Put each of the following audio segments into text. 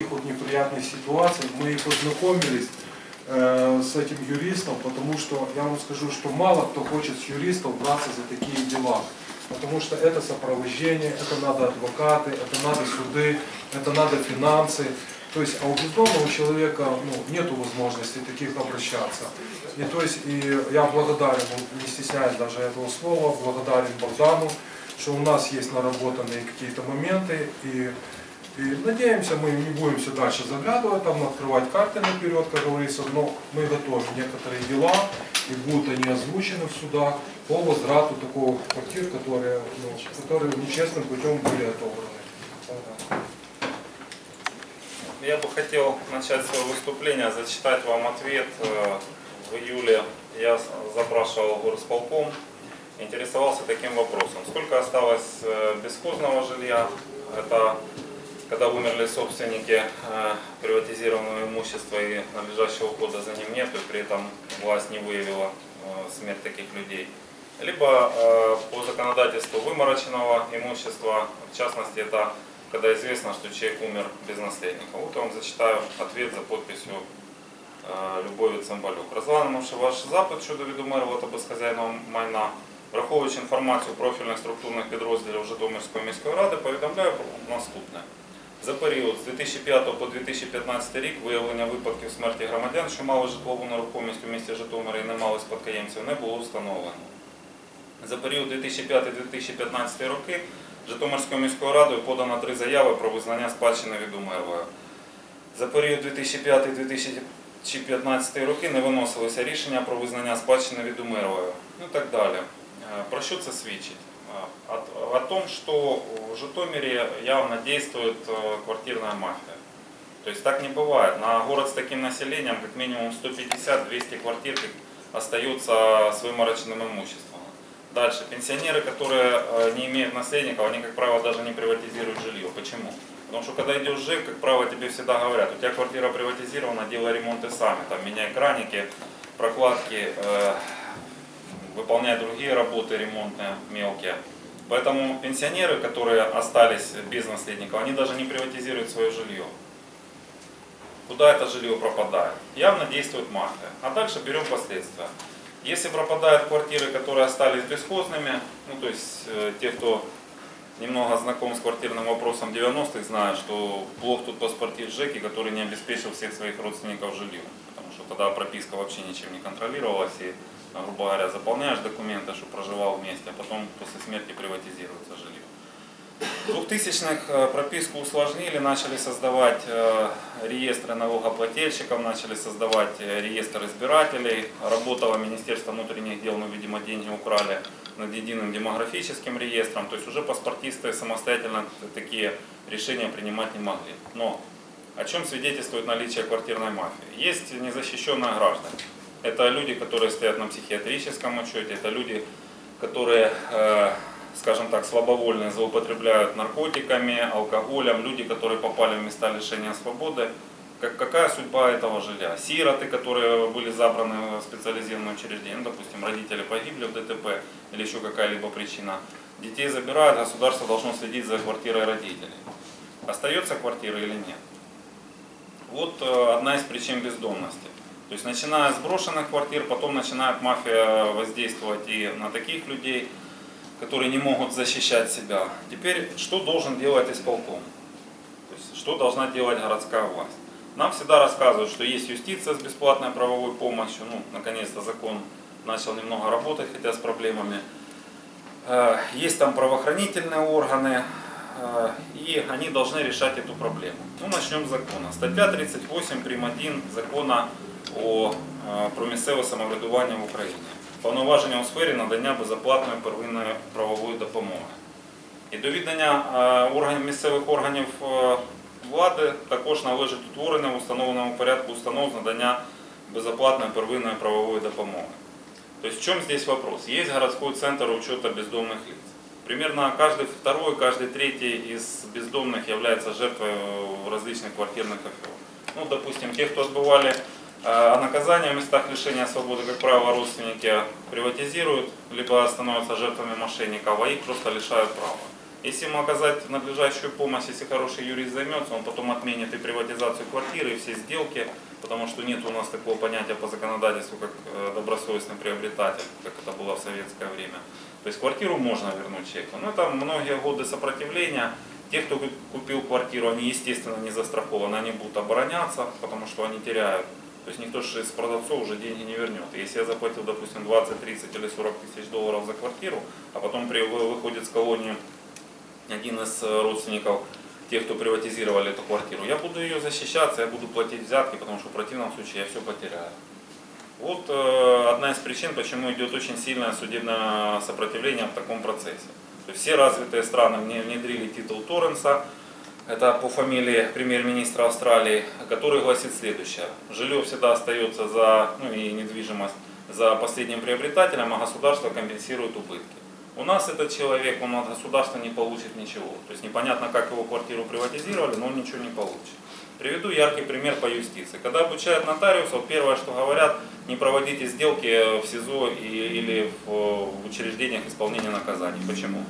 таких вот неприятных ситуаций мы и познакомились э, с этим юристом, потому что я вам скажу, что мало кто хочет с юристов браться за такие дела. Потому что это сопровождение, это надо адвокаты, это надо суды, это надо финансы. То есть, а у бездомного человека ну, нет возможности таких обращаться. И то есть, и я благодарен, не стесняюсь даже этого слова, благодарен Богдану, что у нас есть наработанные какие-то моменты, и, и надеемся, мы не будем все дальше заглядывать, там открывать карты наперед, как говорится, но мы готовим некоторые дела, и будут они озвучены в судах по возврату такого квартир, которые, ну, которые нечестным путем были отобраны. Я бы хотел начать свое выступление, зачитать вам ответ. Э, В июле я запрашивал горосполком, интересовался таким вопросом. Сколько осталось э, бесхозного жилья? Это когда умерли собственники э, приватизированного имущества и надлежащего ухода за ним нет, и при этом власть не выявила э, смерть таких людей. Либо э, по законодательству вымороченного имущества, в частности, это когда известно, что человек умер без наследника. Вот я вам зачитаю ответ за подписью е, Любові Цимбалюк. Розглянувши ваш запит щодо відомерла та безхазяйного майна, враховуючи інформацію профільних структурних підрозділів Житомирської міської ради, повідомляю про наступне. За період з 2005 по 2015 рік виявлення випадків смерті громадян, що мали житлову нерухомість у місті Житомирі і не мали спадкоємців, не було встановлено. За період 2005-2015 роки Житомирською міською радою подано три заяви про визнання спадщини відомерлою. За період 2005-2015 роки не виносилися рішення про визнання спадщини відомерлою. Ну і так далі. Е, Про що це свідчить? Е, О, о том, что в Житомире явно действует э, квартирная мафия. То есть так не бывает. На город с таким населением как минимум 150-200 квартир остаются с вымороченным имуществом. Дальше. Пенсионеры, которые э, не имеют наследников, они, как правило, даже не приватизируют жилье. Почему? Потому что когда идешь ЖЭК, как правило, тебе всегда говорят, у тебя квартира приватизирована, делай ремонты сами, там, меняй краники, прокладки, э, выполняй другие работы ремонтные, мелкие. Поэтому пенсионеры, которые остались без наследников, они даже не приватизируют свое жилье. Куда это жилье пропадает? Явно действует мафия. А дальше берем последствия. Если пропадают квартиры, которые остались бесхозными, ну то есть э, те, кто немного знаком с квартирным вопросом 90-х, знают, что плох тут паспортит ЖЭКи, который не обеспечил всех своих родственников жильем. Потому что тогда прописка вообще ничем не контролировалась и, грубо говоря, заполняешь документы, что проживал вместе, а потом после смерти приватизируется жилье. В 2000-х э, прописку усложнили, начали создавать э, реестры налогоплательщиков, начали создавать э, реестр избирателей. Работало Министерство внутренних дел, но, видимо, деньги украли над единым демографическим реестром. То есть уже паспортисты самостоятельно такие решения принимать не могли. Но о чем свидетельствует наличие квартирной мафии? Есть незащищенные граждане. Это люди, которые стоят на психиатрическом учете, это люди, которые, э, скажем так, слабовольно злоупотребляют наркотиками, алкоголем, люди, которые попали в места лишения свободы. Как, какая судьба этого жилья? Сироты, которые были забраны в специализированное учреждение, ну, допустим, родители погибли в ДТП или еще какая-либо причина. Детей забирают, государство должно следить за квартирой родителей. Остается квартира или нет? Вот э, одна из причин бездомности. То есть начиная с брошенных квартир, потом начинает мафия воздействовать и на таких людей, которые не могут защищать себя. Теперь, что должен делать исполком? То есть, что должна делать городская власть? Нам всегда рассказывают, что есть юстиция с бесплатной правовой помощью. Ну, наконец-то закон начал немного работать, хотя с проблемами. Э, Есть там правоохранительные органы, э, и они должны решать эту проблему. Ну, начнем с закона. Стаття 38 прим. 1 закона о, е, про місцеве самоврядування в Україні. Повноваження у сфері надання безоплатної первинної правової допомоги. І до віддання е, органів місцевих органів е, влади також належить утворення в установленому порядку установ з надання безоплатної первинної правової допомоги. То есть в чем здесь вопрос? Есть городской центр учета бездомных лиц. Примерно каждый второй, каждый третий из бездомных является жертвой э, различных квартирных афер. Ну, допустим, те, кто отбывали э, наказание в местах лишения свободы, как правило, родственники приватизируют, либо становятся жертвами мошенников, а их просто лишают права. Если ему оказать надлежащую помощь, если хороший юрист займется, он потом отменит и приватизацию квартиры, и все сделки, потому что нет у нас такого понятия по законодательству, как э, добросовестный приобретатель, как это было в советское время. То есть квартиру можно вернуть человеку. Но это многие годы сопротивления. Те, кто ку- купил квартиру, они, естественно, не застрахованы, они будут обороняться, потому что они теряют. То есть никто же из продавцов уже деньги не вернет. Если я заплатил, допустим, 20, 30 или 40 тысяч долларов за квартиру, а потом при, вы- выходит с колонии один из э, родственников тех, кто приватизировали эту квартиру, я буду ее защищаться, я буду платить взятки, потому что в противном случае я все потеряю. Вот э, одна из причин, почему идет очень сильное судебное сопротивление в таком процессе. То есть все развитые страны внедрили титул Торренса, это по фамилии премьер-министра Австралии, который гласит следующее. Жилье всегда остается за, ну и недвижимость, за последним приобретателем, а государство компенсирует убытки. У нас этот человек, он от государства не получит ничего. То есть непонятно, как его квартиру приватизировали, но он ничего не получит. Приведу яркий пример по юстиции. Когда обучают нотариусов, первое, что говорят, не проводите сделки в СИЗО и- или в, в учреждениях исполнения наказаний. Почему?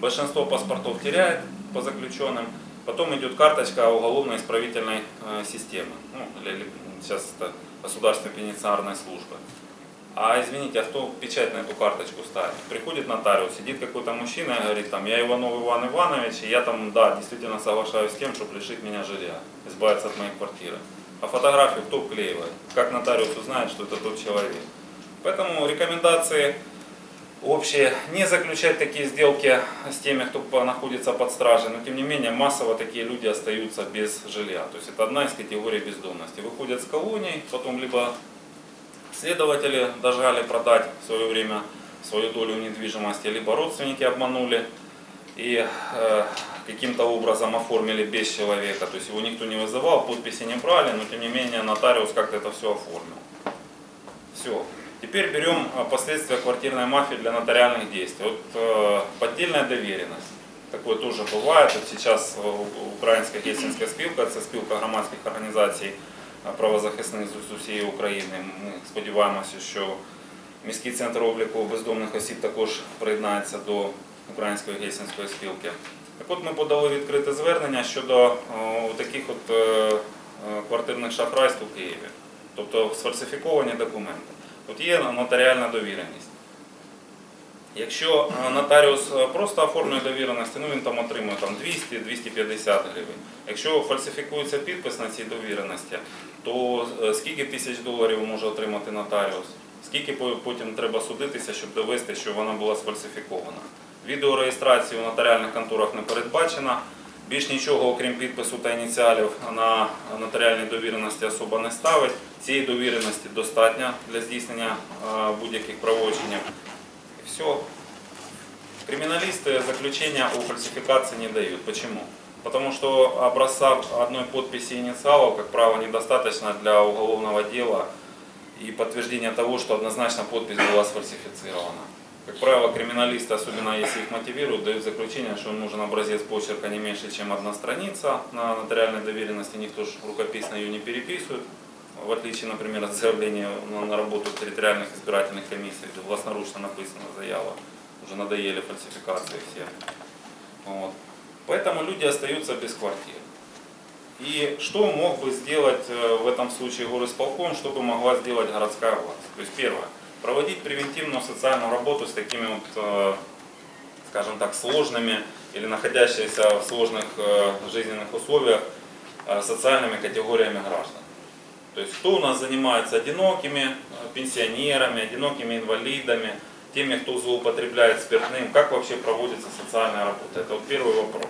Большинство паспортов теряет по заключенным, потом идет карточка уголовно-исправительной э, системы. Ну, сейчас это государственная пенитенциарная служба. А извините, а кто печать на эту карточку ставит? Приходит нотариус, сидит какой-то мужчина и говорит, там, я Иванов Иван Иванович, и я там, да, действительно соглашаюсь с тем, чтобы лишить меня жилья, избавиться от моей квартиры. А фотографию кто вклеивает? Как нотариус узнает, что это тот человек? Поэтому рекомендации общие не заключать такие сделки с теми, кто находится под стражей, но тем не менее массово такие люди остаются без жилья. То есть это одна из категорий бездомности. Выходят с колоний, потом либо следователи дожали продать в свое время свою долю недвижимости, либо родственники обманули и э, каким-то образом оформили без человека. То есть его никто не вызывал, подписи не брали, но тем не менее нотариус как-то это все оформил. Все. Теперь берем э, последствия квартирной мафии для нотариальных действий. Вот э, поддельная доверенность. Такое тоже бывает. Вот сейчас э, у- Українська гельсінська спілка, це спілка громадських організацій е, правозахисних з усієї України. Ми сподіваємося, що міський центр обліку бездомних осіб також приєднається до Української гельсінської спілки. Так от ми подали відкрите звернення щодо е, таких от е, е, квартирних шахрайств у Києві, тобто сфальсифіковані документи. От є нотаріальна довіреність. Якщо е, нотаріус е, просто оформлює довіреності, ну він там отримує там 200-250 гривень. Якщо фальсифікується підпис на цій довіреності, то е, скільки тисяч доларів може отримати нотаріус? Скільки потім треба судитися, щоб довести, що вона була сфальсифікована? Відеореєстрації у нотаріальних конторах не передбачена. Більш нічого, окрім підпису та ініціалів на нотаріальній довіреності особа не ставить. Цієї довіреності достатньо для здійснення е, будь-яких правочинів. И все. Криминалисты заключения о фальсификации не дают. Почему? Потому что образца одной подписи инициалов, как правило, недостаточно для уголовного дела и подтверждения того, что однозначно подпись была сфальсифицирована. Как правило, криминалисты, особенно если их мотивируют, дают заключение, что им нужен образец почерка не меньше, чем одна страница на нотариальной доверенности. Никто же рукописно ее не переписывает, в отличие, например, от заявления на, работу территориальных избирательных комиссиях, где властноручно написана заява. Уже надоели фальсификации все. Вот. Поэтому люди остаются без квартир. И что мог бы сделать э, в этом случае горосполком, что бы могла сделать городская власть? То есть первое, проводить превентивную социальную работу с такими вот, э, скажем так, сложными или находящимися в сложных э, жизненных условиях э, социальными категориями граждан. То есть кто у нас занимается одинокими пенсионерами, одинокими инвалидами, теми, кто злоупотребляет спиртным, как вообще проводится социальная работа? Это вот первый вопрос.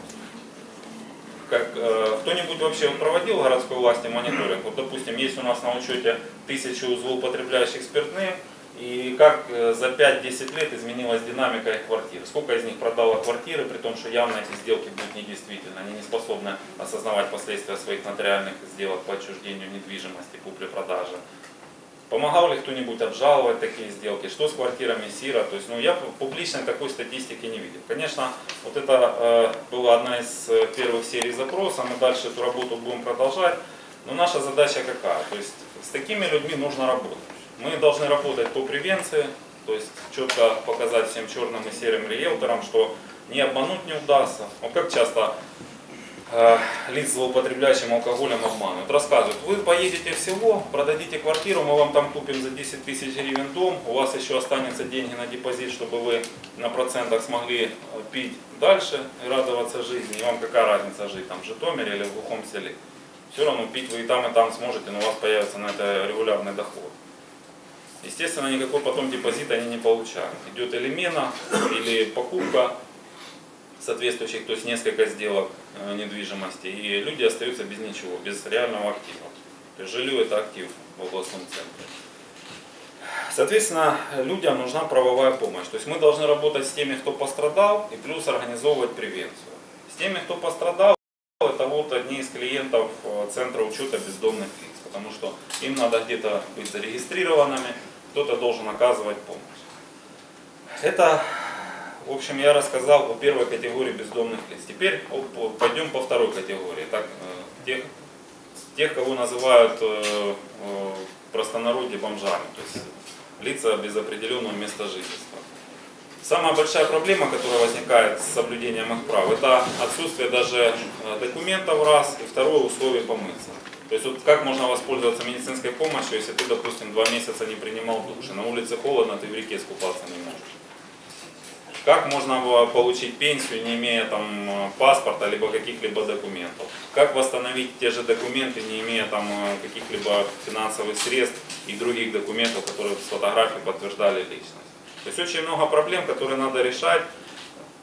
Как, э, кто-нибудь вообще проводил городской власти мониторинг? Вот, допустим, есть у нас на учете тысячу злоупотребляющих спиртным, и как э, за 5-10 лет изменилась динамика их квартир? Сколько из них продало квартиры, при том, что явно эти сделки будут недействительны, они не способны осознавать последствия своих нотариальных сделок по отчуждению недвижимости, купли-продажи? Помогал ли кто-нибудь обжаловать такие сделки? Что с квартирами СИРа? То есть, ну, я публичной такой статистики не видел. Конечно, вот это э, была одна из э, первых серий запросов, мы дальше эту работу будем продолжать. Но наша задача какая? То есть, с такими людьми нужно работать. Мы должны работать по превенции, то есть четко показать всем черным и серым риэлторам, что ни обмануть не удастся. Вот как часто э, лиц, злоупотребляющим алкоголем, обманывают. Рассказывают, вы поедете в село, продадите квартиру, мы вам там купим за 10 тысяч гривен дом, у вас еще останется деньги на депозит, чтобы вы на процентах смогли э, пить дальше и радоваться жизни. И вам какая разница жить там в Житомире или в глухом селе. Все равно пить вы и там, и там сможете, но у вас появится на это регулярный доход. Естественно, никакой потом депозит они не получают. Идет или мена, или покупка соответствующих, то есть несколько сделок э, недвижимости, и люди остаются без ничего, без реального актива. То есть жилье это актив в областном центре. Соответственно, людям нужна правовая помощь. То есть мы должны работать с теми, кто пострадал, и плюс организовывать превенцию. С теми, кто пострадал, это вот одни из клиентов э, Центра учета бездомных лиц, потому что им надо где-то быть зарегистрированными, кто-то должен оказывать помощь. Это, в общем, я рассказал о первой категории бездомных лиц. Теперь пойдем по второй категории. Так, э, тех, тех, кого называют э, э, в простонародье бомжами, то есть лица без определенного места жительства. Самая большая проблема, которая возникает с соблюдением их прав, это отсутствие даже э, документов раз и второе условие помыться. То есть вот как можно воспользоваться медицинской помощью, если ты, допустим, два месяца не принимал душ, на улице холодно, ты в реке искупаться не можешь. Как можно получить пенсию, не имея там э, паспорта либо каких-либо документов? Как восстановить те же документы, не имея там э, каких-либо финансовых средств и других документов, которые с фотографией подтверждали личность? То есть очень много проблем, которые надо решать.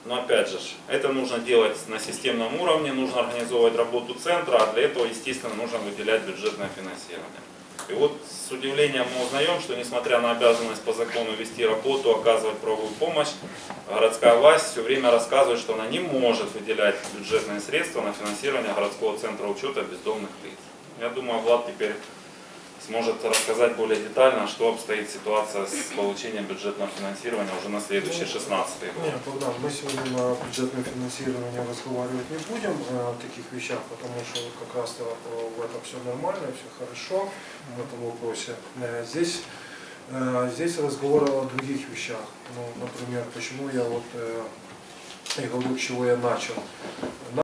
Но опять же, это нужно делать на системном уровне, нужно организовывать работу центра, а для этого, естественно, нужно выделять бюджетное финансирование. И вот с удивлением мы узнаем, что несмотря на обязанность по закону вести работу, оказывать правовую помощь, городская власть все время рассказывает, что она не может выделять бюджетные средства на финансирование городского центра учета бездомных лиц. Я думаю, Влад теперь сможет рассказать более детально, что обстоит ситуация с получением бюджетного финансирования уже на следующий 16 год. Нет, Богдан, мы сегодня на бюджетное финансирование разговаривать не будем э, о таких вещах, потому что как раз-то э, в этом все нормально, все хорошо в этом вопросе. Э, Здесь, здесь разговор о других вещах. Ну, например, почему я вот, я говорю, чего я начал.